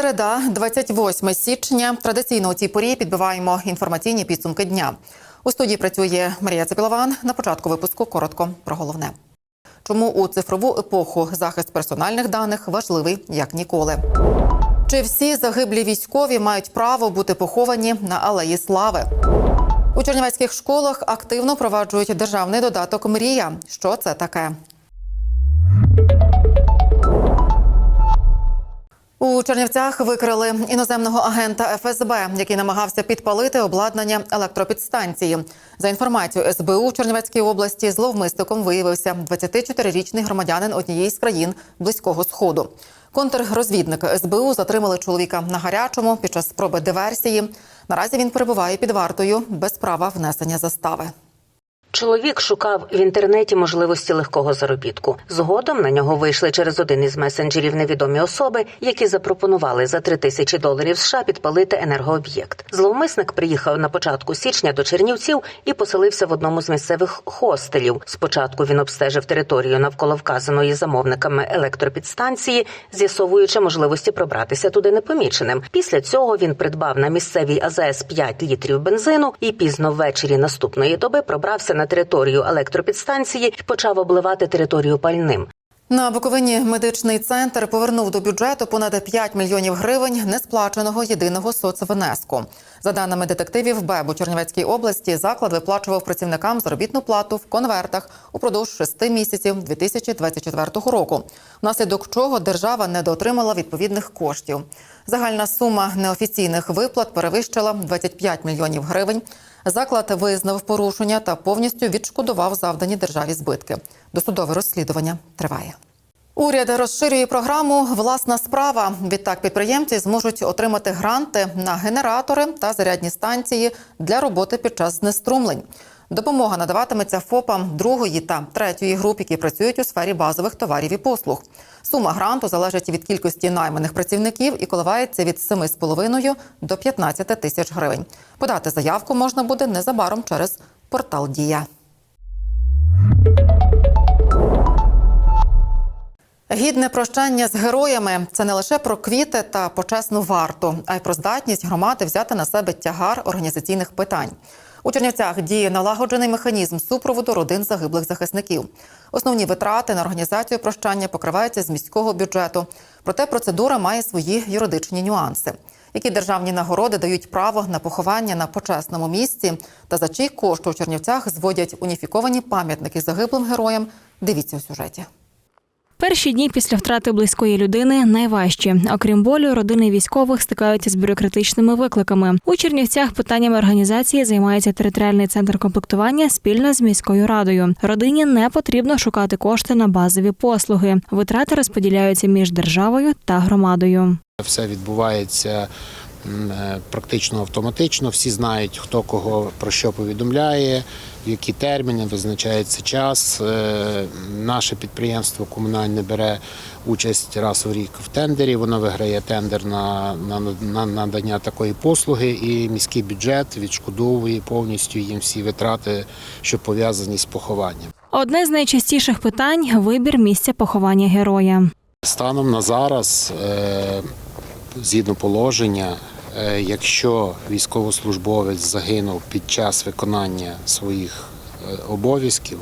Середа, 28 січня. Традиційно у цій порі підбиваємо інформаційні підсумки дня. У студії працює Марія Цепілован. На початку випуску коротко про головне. Чому у цифрову епоху захист персональних даних важливий як ніколи? Чи всі загиблі військові мають право бути поховані на алеї слави? У чернівецьких школах активно впроваджують державний додаток Мрія. Що це таке? У Чернівцях викрили іноземного агента ФСБ, який намагався підпалити обладнання електропідстанції. За інформацією СБУ в Чернівецькій області зловмисником виявився 24-річний громадянин однієї з країн близького сходу. Контррозвідники СБУ затримали чоловіка на гарячому під час спроби диверсії. Наразі він перебуває під вартою без права внесення застави. Чоловік шукав в інтернеті можливості легкого заробітку. Згодом на нього вийшли через один із месенджерів невідомі особи, які запропонували за три тисячі доларів США підпалити енергооб'єкт. Зловмисник приїхав на початку січня до Чернівців і поселився в одному з місцевих хостелів. Спочатку він обстежив територію навколо вказаної замовниками електропідстанції, з'ясовуючи можливості пробратися туди непоміченим. Після цього він придбав на місцевій АЗС 5 літрів бензину і пізно ввечері наступної доби пробрався на територію електропідстанції почав обливати територію пальним. На Буковині медичний центр повернув до бюджету понад 5 мільйонів гривень несплаченого єдиного соцвнеску. За даними детективів БЕБ у Чернівецькій області, заклад виплачував працівникам заробітну плату в конвертах упродовж шести місяців 2024 року, внаслідок чого держава не доотримала відповідних коштів. Загальна сума неофіційних виплат перевищила 25 мільйонів гривень. Заклад визнав порушення та повністю відшкодував завдані державі збитки. Досудове розслідування триває. Уряд розширює програму Власна справа. Відтак підприємці зможуть отримати гранти на генератори та зарядні станції для роботи під час знеструмлень. Допомога надаватиметься ФОПам другої та третьої груп, які працюють у сфері базових товарів і послуг. Сума гранту залежить від кількості найманих працівників і коливається від 7,5 до 15 тисяч гривень. Подати заявку можна буде незабаром через портал Дія. Гідне прощання з героями це не лише про квіти та почесну варту, а й про здатність громади взяти на себе тягар організаційних питань. У Чернівцях діє налагоджений механізм супроводу родин загиблих захисників. Основні витрати на організацію прощання покриваються з міського бюджету. Проте процедура має свої юридичні нюанси. Які державні нагороди дають право на поховання на почесному місці та за чий кошт у Чернівцях зводять уніфіковані пам'ятники загиблим героям? Дивіться у сюжеті. Перші дні після втрати близької людини найважчі. Окрім болю, родини військових стикаються з бюрократичними викликами. У Чернівцях питаннями організації займається територіальний центр комплектування спільно з міською радою. Родині не потрібно шукати кошти на базові послуги. Витрати розподіляються між державою та громадою. Все відбувається е, практично автоматично. Всі знають, хто кого про що повідомляє, які терміни визначається час. Е, Наше підприємство комунальне бере участь раз у рік в тендері. Воно виграє тендер на, на, на надання такої послуги, і міський бюджет відшкодовує повністю їм всі витрати, що пов'язані з похованням. Одне з найчастіших питань вибір місця поховання героя. Станом на зараз, е, згідно положення, якщо військовослужбовець загинув під час виконання своїх е, обов'язків,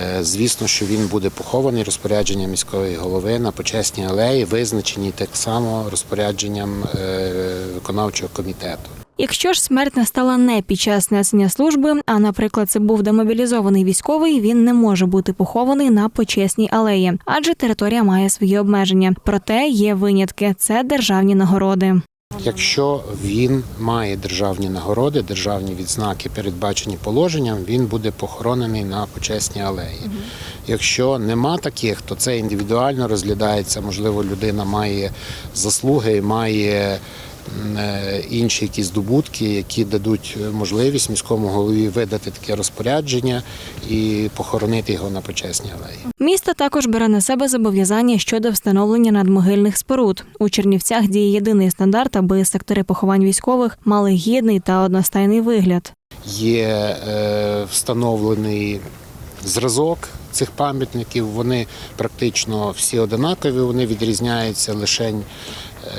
е, звісно, що він буде похований розпорядженням міської голови на почесній алеї, визначеній так само розпорядженням е, виконавчого комітету. Якщо ж смерть настала не під час несення служби, а, наприклад, це був демобілізований військовий, він не може бути похований на почесній алеї, адже територія має свої обмеження. Проте є винятки це державні нагороди. Якщо він має державні нагороди, державні відзнаки, передбачені положенням, він буде похоронений на почесній алеї. Якщо нема таких, то це індивідуально розглядається. Можливо, людина має заслуги, має інші якісь здобутки, які дадуть можливість міському голові видати таке розпорядження і похоронити його на почесній алеї. Місто також бере на себе зобов'язання щодо встановлення надмогильних споруд. У Чернівцях діє єдиний стандарт, аби сектори поховань військових мали гідний та одностайний вигляд. є е, встановлений зразок цих пам'ятників. Вони практично всі одинакові, вони відрізняються лише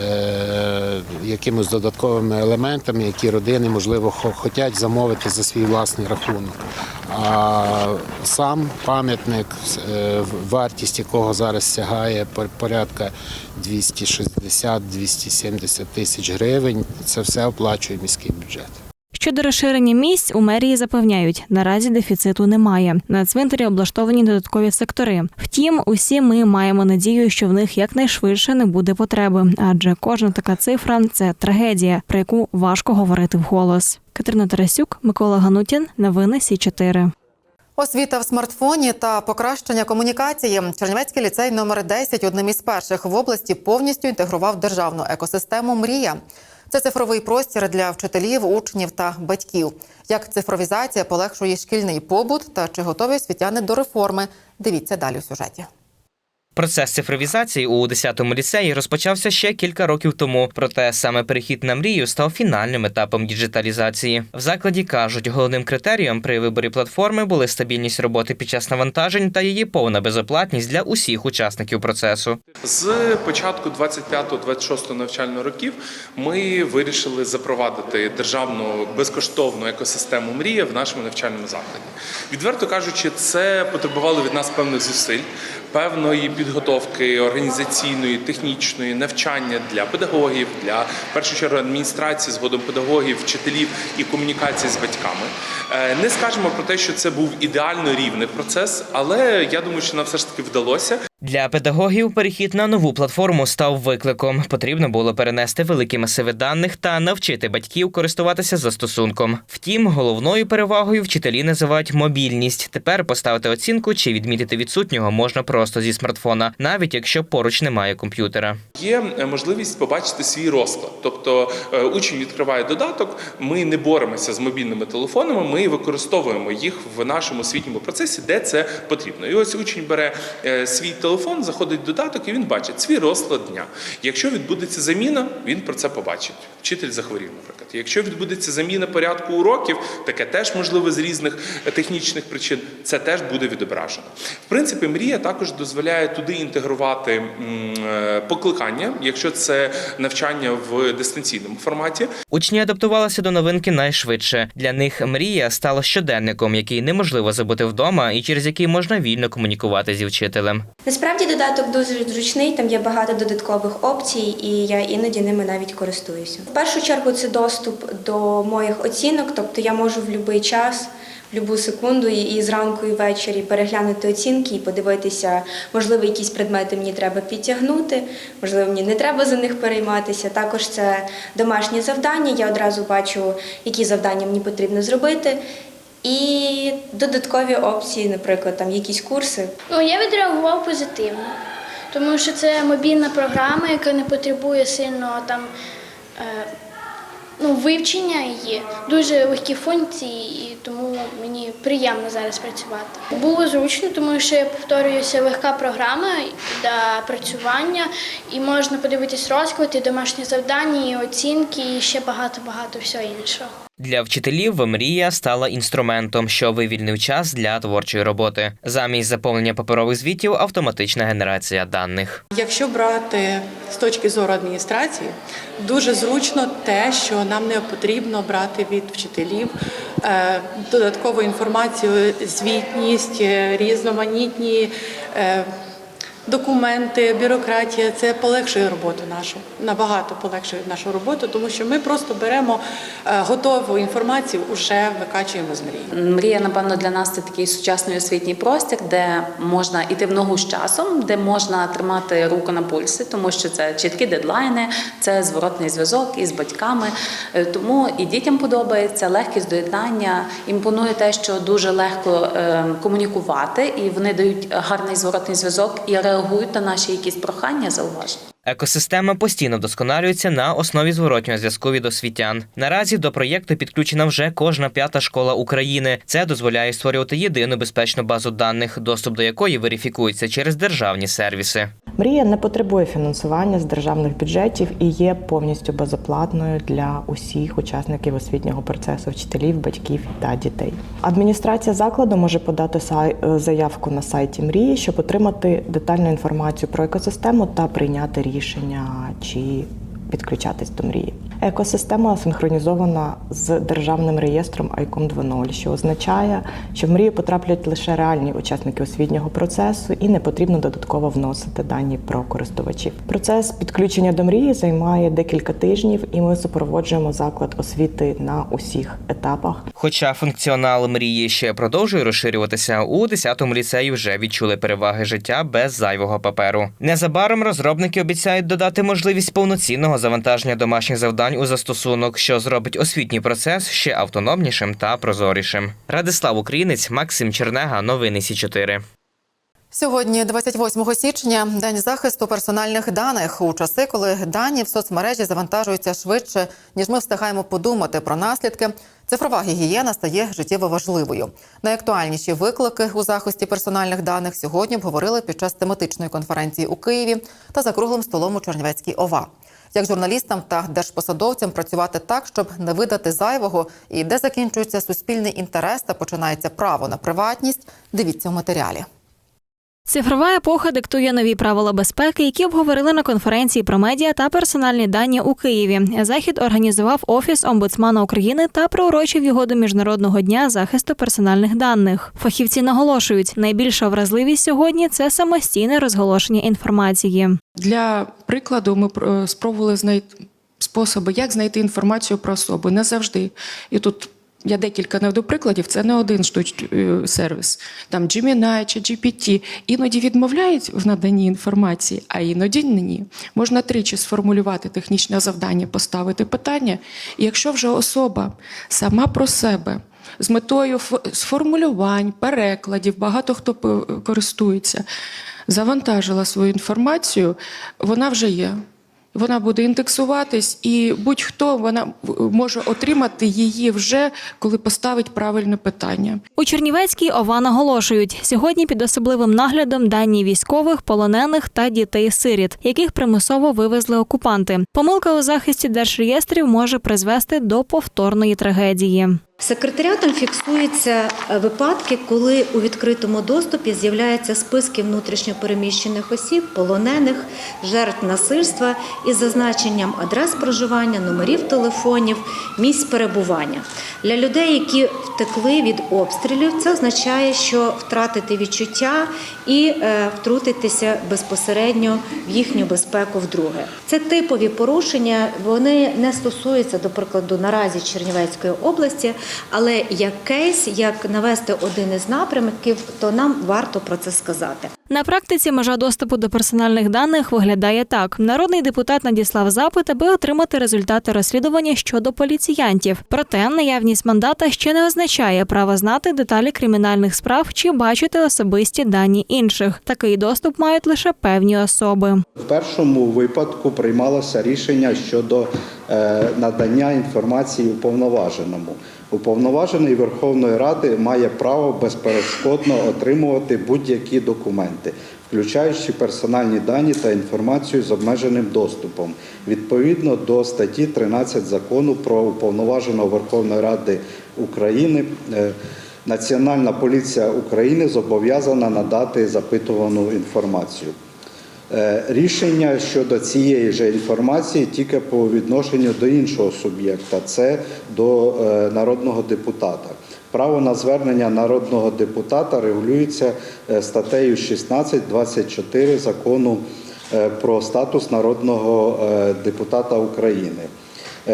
е, якимось додатковими елементами, які родини, можливо, хочуть замовити за свій власний рахунок. А сам пам'ятник, е, вартість якого зараз сягає порядка 260-270 тисяч гривень, це все оплачує міський бюджет. Щодо розширення місць у мерії запевняють, наразі дефіциту немає. На цвинтарі облаштовані додаткові сектори. Втім, усі ми маємо надію, що в них якнайшвидше не буде потреби, адже кожна така цифра це трагедія, про яку важко говорити вголос. Катерина Тарасюк, Микола Ганутін, новини Сі 4 Освіта в смартфоні та покращення комунікації. Чернівецький ліцей номер 10 одним із перших в області повністю інтегрував державну екосистему Мрія. Це цифровий простір для вчителів, учнів та батьків. Як цифровізація полегшує шкільний побут та чи готові освітяни до реформи? Дивіться далі у сюжеті. Процес цифровізації у 10-му ліцеї розпочався ще кілька років тому. Проте саме перехід на мрію став фінальним етапом діджиталізації. В закладі кажуть, головним критерієм при виборі платформи були стабільність роботи під час навантажень та її повна безоплатність для усіх учасників процесу. З початку 25-26 навчального років ми вирішили запровадити державну безкоштовну екосистему мрія в нашому навчальному закладі. Відверто кажучи, це потребувало від нас певних зусиль, певної підготовки організаційної, технічної, навчання для педагогів, для в першу чергу адміністрації, згодом педагогів, вчителів і комунікації з батьками. Е, Не скажемо про те, що це був ідеально рівний процес, але я думаю, що нам все ж таки вдалося. Для педагогів перехід на нову платформу став викликом. Потрібно було перенести великі масиви даних та навчити батьків користуватися застосунком. Втім, головною перевагою вчителі називають мобільність. Тепер поставити оцінку чи відмітити відсутнього можна просто зі смартфона, навіть якщо поруч немає комп'ютера. Є е, можливість побачити свій розклад. Тобто е, учень відкриває додаток. Ми не боремося з мобільними телефонами, ми використовуємо їх в нашому освітньому процесі, де це потрібно. І ось учень бере е, свій телефон, заходить в додаток, і він бачить свій розклад дня. Якщо відбудеться заміна, він про це побачить. Вчитель захворів, наприклад. Якщо відбудеться заміна порядку уроків, таке теж можливо з різних е, технічних причин, це теж буде відображено. В принципі, мрія також дозволяє туди інтегрувати е, покликання, якщо це навчання в дистанційному форматі. Учні адаптувалися до новинки найшвидше. Для них мрія стала щоденником, який неможливо забути вдома, і через який можна вільно комунікувати зі вчителем. Насправді додаток дуже зручний, там є багато додаткових опцій, і я іноді ними навіть користуюся. В першу чергу це доступ до моїх оцінок, тобто я можу в будь-який час, в будь-яку секунду і, зранку, і ввечері переглянути оцінки і подивитися, можливо, якісь предмети мені треба підтягнути, можливо, мені не треба за них перейматися. Також це домашні завдання. Я одразу бачу, які завдання мені потрібно зробити. І додаткові опції, наприклад, там якісь курси. Ну, я відреагував позитивно, тому що це мобільна програма, яка не потребує сильно там е, ну, вивчення її, дуже легкі функції, і тому мені приємно зараз працювати. Було зручно, тому що я повторююся, легка програма для працювання, і можна подивитись розклад, і домашні завдання, і оцінки, і ще багато-багато всього іншого. Для вчителів мрія стала інструментом, що вивільнив час для творчої роботи. Замість заповнення паперових звітів автоматична генерація даних. Якщо брати з точки зору адміністрації, дуже зручно те, що нам не потрібно брати від вчителів е, додаткову інформацію, звітність, е, різноманітні е, документи, бюрократія. Це полегшує роботу нашу, набагато полегшує нашу роботу, тому що ми просто беремо е, готову інформацію, вже викачуємо з мрії. Мрія, напевно, для нас це такий сучасний освітній простір, де можна йти в ногу з часом, де можна тримати руку на пульсі, тому що це чіткі дедлайни, це зворотний зв'язок із батьками. Е, Тому і дітям подобається легкість доєднання. Імпонує те, що дуже легко е, комунікувати, і вони дають гарний зворотний зв'язок і реагують на наші якісь прохання, зауваження. Екосистема постійно вдосконалюється на основі зворотнього зв'язку від освітян. Наразі до проєкту підключена вже кожна п'ята школа України. Це дозволяє створювати єдину безпечну базу даних, доступ до якої верифікується через державні сервіси. Мрія не потребує фінансування з державних бюджетів і є повністю безоплатною для усіх учасників освітнього процесу, вчителів, батьків та дітей. Адміністрація закладу може подати е, заявку на сайті мрії, щоб отримати детальну інформацію про екосистему та прийняти рішення чи підключатись до мрії. Екосистема синхронізована з державним реєстром ICOM 2.0, що означає, що в мрію потраплять лише реальні учасники освітнього процесу, і не потрібно додатково вносити дані про користувачів. Процес підключення до мрії займає декілька тижнів, і ми супроводжуємо заклад освіти на усіх етапах. Хоча функціонал мрії ще продовжує розширюватися, у 10-му ліцеї вже відчули переваги життя без зайвого паперу. Незабаром розробники обіцяють додати можливість повноцінного завантаження домашніх завдань у застосунок, що зробить освітній процес ще автономнішим та прозорішим. Радислав Українець, Максим Чернега, новини Сі 4 Сьогодні, 28 січня, день захисту персональних даних у часи, коли дані в соцмережі завантажуються швидше, ніж ми встигаємо подумати про наслідки. Цифрова гігієна стає життєво важливою. Найактуальніші виклики у захисті персональних даних сьогодні обговорили під час тематичної конференції у Києві та за круглим столом у Чернівецькій ОВА. Як журналістам та держпосадовцям працювати так, щоб не видати зайвого, і де закінчується суспільний інтерес та починається право на приватність. Дивіться у матеріалі. Цифрова епоха диктує нові правила безпеки, які обговорили на конференції про медіа та персональні дані у Києві. Захід організував офіс омбудсмана України та приурочив його до міжнародного дня захисту персональних даних. Фахівці наголошують, найбільша вразливість сьогодні це самостійне розголошення інформації. Для прикладу, ми е, спробували знайти способи, як знайти інформацію про особу. Не завжди. І тут я декілька наведу прикладів. Це не один штуч е, сервіс. Там Gemini чи GPT. Іноді відмовляють в наданні інформації, а іноді ні. Можна тричі сформулювати технічне завдання, поставити питання. І якщо вже особа сама про себе. З метою фо- сформулювань, перекладів, багато хто користується, завантажила свою інформацію, вона вже є. Вона буде індексуватись, і будь-хто вона може отримати її вже, коли поставить правильне питання. У Чернівецькій ОВА наголошують, сьогодні під особливим наглядом дані військових, полонених та дітей-сиріт, яких примусово вивезли окупанти. Помилка у захисті держреєстрів може призвести до повторної трагедії. Секретаріатом фіксуються е, випадки, коли у відкритому доступі з'являються списки внутрішньопереміщених осіб, полонених, жертв насильства із зазначенням адрес проживання, номерів телефонів, місць перебування. Для людей, які втекли від обстрілів, це означає, що втратити відчуття і е, втрутитися безпосередньо в їхню безпеку вдруге. Це типові порушення, вони не стосуються, до прикладу, наразі Чернівецької області, але як кейс, як навести один із напрямків, то нам варто про це сказати. На практиці межа доступу до персональних даних виглядає так: народний депутат надіслав запит, аби отримати результати розслідування щодо поліціянтів. Проте наявність мандата ще не означає право знати деталі кримінальних справ чи бачити особисті дані інших. Такий доступ мають лише певні особи. В першому випадку приймалося рішення щодо е, надання інформації уповноваженому. Уповноважений Верховної Ради має право безперешкодно отримувати будь-які документи, включаючи персональні дані та інформацію з обмеженим доступом, відповідно до статті 13 закону про уповноваженого Верховної Ради України. е, Національна поліція України зобов'язана надати запитувану інформацію. Е, Рішення щодо цієї ж інформації тільки по відношенню до іншого суб'єкта це до е, народного депутата. Право на звернення народного депутата регулюється е, статтею 16.24 закону про статус народного депутата України,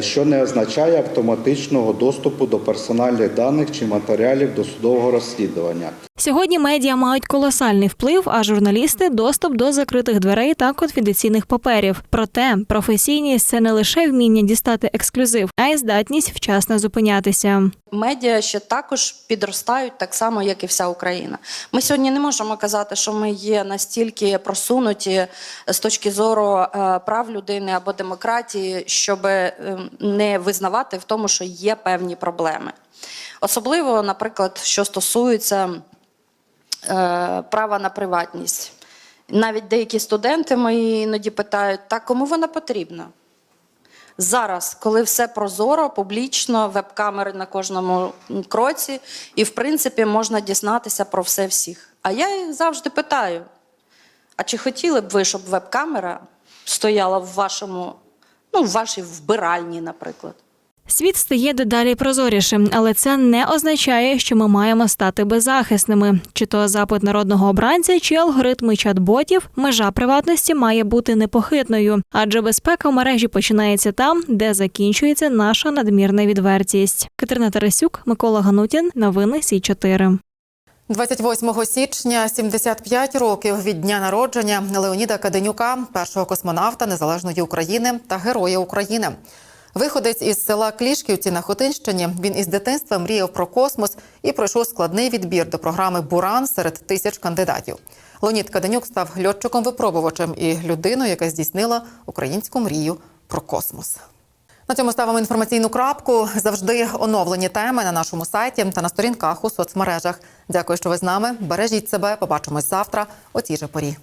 що не означає автоматичного доступу до персональних даних чи матеріалів досудового розслідування. Сьогодні медіа мають колосальний вплив, а журналісти доступ до закритих дверей та конфіденційних паперів. Проте професійність це не лише вміння дістати ексклюзив, а й здатність вчасно зупинятися. медіа ще також підростають так само, як і вся Україна. Ми сьогодні не можемо казати, що ми є настільки просунуті з точки зору е, прав людини або демократії, щоб е, не визнавати в тому, що є певні проблеми. Особливо, наприклад, що стосується права на приватність. Навіть деякі студенти мої іноді питають, так кому вона потрібна? Зараз, коли все прозоро, публічно, веб-камери на кожному кроці, і в принципі можна дізнатися про все всіх. А я їх завжди питаю: а чи хотіли б ви, щоб веб-камера стояла в вашому, ну, в вашій вбиральні, наприклад. Світ стає дедалі прозорішим, але це не означає, що ми маємо стати беззахисними. Чи то запит народного обранця, чи алгоритми чат-ботів, межа приватності має бути непохитною, адже безпека в мережі починається там, де закінчується наша надмірна відвертість. Катерина Тарасюк, Микола Ганутін, новини Сі 4 28 січня 75 років від дня народження Леоніда Каденюка, першого космонавта незалежної України та героя України. Виходець із села Клішківці на Хотинщині. Він із дитинства мріяв про космос і пройшов складний відбір до програми Буран серед тисяч кандидатів. Леонід Каденюк став льотчиком-випробувачем і людиною, яка здійснила українську мрію про космос. На цьому ставимо інформаційну крапку. Завжди оновлені теми на нашому сайті та на сторінках у соцмережах. Дякую, що ви з нами. Бережіть себе. Побачимось завтра о цій же порі.